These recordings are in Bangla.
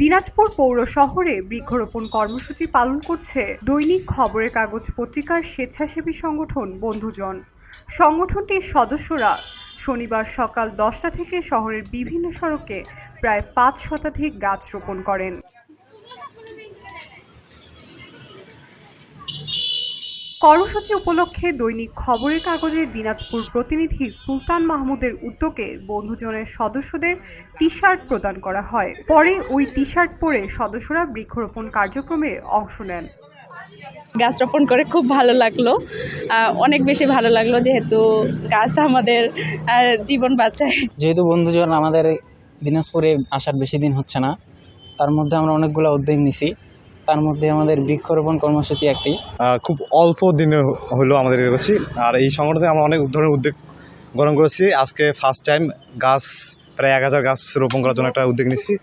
দিনাজপুর পৌর শহরে বৃক্ষরোপণ কর্মসূচি পালন করছে দৈনিক খবরের কাগজ পত্রিকার স্বেচ্ছাসেবী সংগঠন বন্ধুজন। সংগঠনটির সদস্যরা শনিবার সকাল দশটা থেকে শহরের বিভিন্ন সড়কে প্রায় পাঁচ শতাধিক গাছ রোপণ করেন। কর্মসূচি উপলক্ষে দৈনিক খবরের কাগজের দিনাজপুর প্রতিনিধি সুলতান মাহমুদের উদ্যোগে বন্ধুজনের সদস্যদের টি শার্ট প্রদান করা হয়। পরে ওই টি শার্ট পরে সদস্যরা বৃক্ষরোপণ কার্যক্রমে অংশ নেন। গাছ রোপণ করে খুব ভালো লাগল। অনেক বেশি ভালো লাগল যেহেতু গাছ আমাদের জীবন বাঁচায়। যেহেতু বন্ধুজন আমাদের দিনাজপুরে আসার বেশি দিন হচ্ছে না তার মধ্যে আমরা অনেকগুলো উদ্যোগ নিছি। তার মধ্যে আমাদের বৃক্ষরোপণ কর্মসূচি একটি। খুব অল্প দিনে হলো আমাদের করছি আর এই সংগঠনে আমরা অনেক ধরনের উদ্যোগ গ্রহণ করেছি। আজকে ফার্স্ট টাইম গাছ প্রায় এক হাজার গাছ রোপণ করার জন্য একটা উদ্যোগ নিচ্ছি।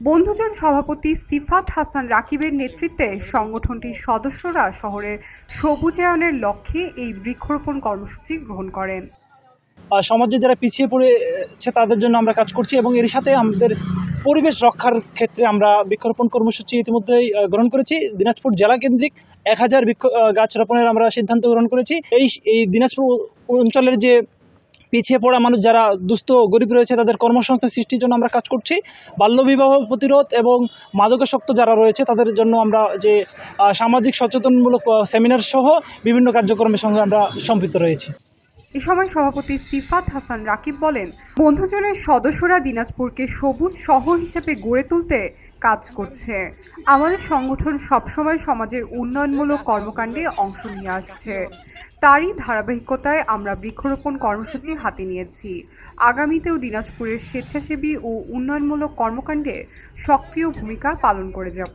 বন্ধুজন সভাপতি সিফাত হাসান রাকিবের নেতৃত্বে সংগঠনটির সদস্যরা শহরে সবুজায়নের লক্ষ্যে এই বৃক্ষরোপণ কর্মসূচি গ্রহণ করেন। সমাজে যারা পিছিয়ে পড়েছে তাদের জন্য আমরা কাজ করছি এবং এর সাথে আমাদের পরিবেশ রক্ষার ক্ষেত্রে আমরা বৃক্ষরোপণ কর্মসূচি ইতিমধ্যেই গ্রহণ করেছি। দিনাজপুর জেলা কেন্দ্রিক এক হাজার বৃক্ষ গাছ রোপণের আমরা সিদ্ধান্ত গ্রহণ করেছি। এই এই দিনাজপুর অঞ্চলের যে পিছিয়ে পড়া মানুষ যারা দুস্থ গরিব রয়েছে, তাদের কর্মসংস্থান সৃষ্টির জন্য আমরা কাজ করছি। বাল্যবিবাহ প্রতিরোধ এবং মাদকাসক্ত যারা রয়েছে, তাদের জন্য আমরা যে সামাজিক সচেতনমূলক সেমিনার সহ বিভিন্ন কার্যক্রমের সঙ্গে আমরা সম্পৃক্ত রয়েছি। এ সময় সভাপতি সিফাত হাসান রাকিব বলেন, বন্ধুজনের সদস্যরা দিনাজপুরকে সবুজ শহর হিসেবে গড়ে তুলতে কাজ করছে। আমাদের সংগঠন সবসময় সমাজের উন্নয়নমূলক কর্মকাণ্ডে অংশ নিয়ে আসছে। তারই ধারাবাহিকতায় আমরা বৃক্ষরোপণ কর্মসূচি হাতে নিয়েছি। আগামীতেও দিনাজপুরের স্বেচ্ছাসেবী ও উন্নয়নমূলক কর্মকাণ্ডে সক্রিয় ভূমিকা পালন করে যাব।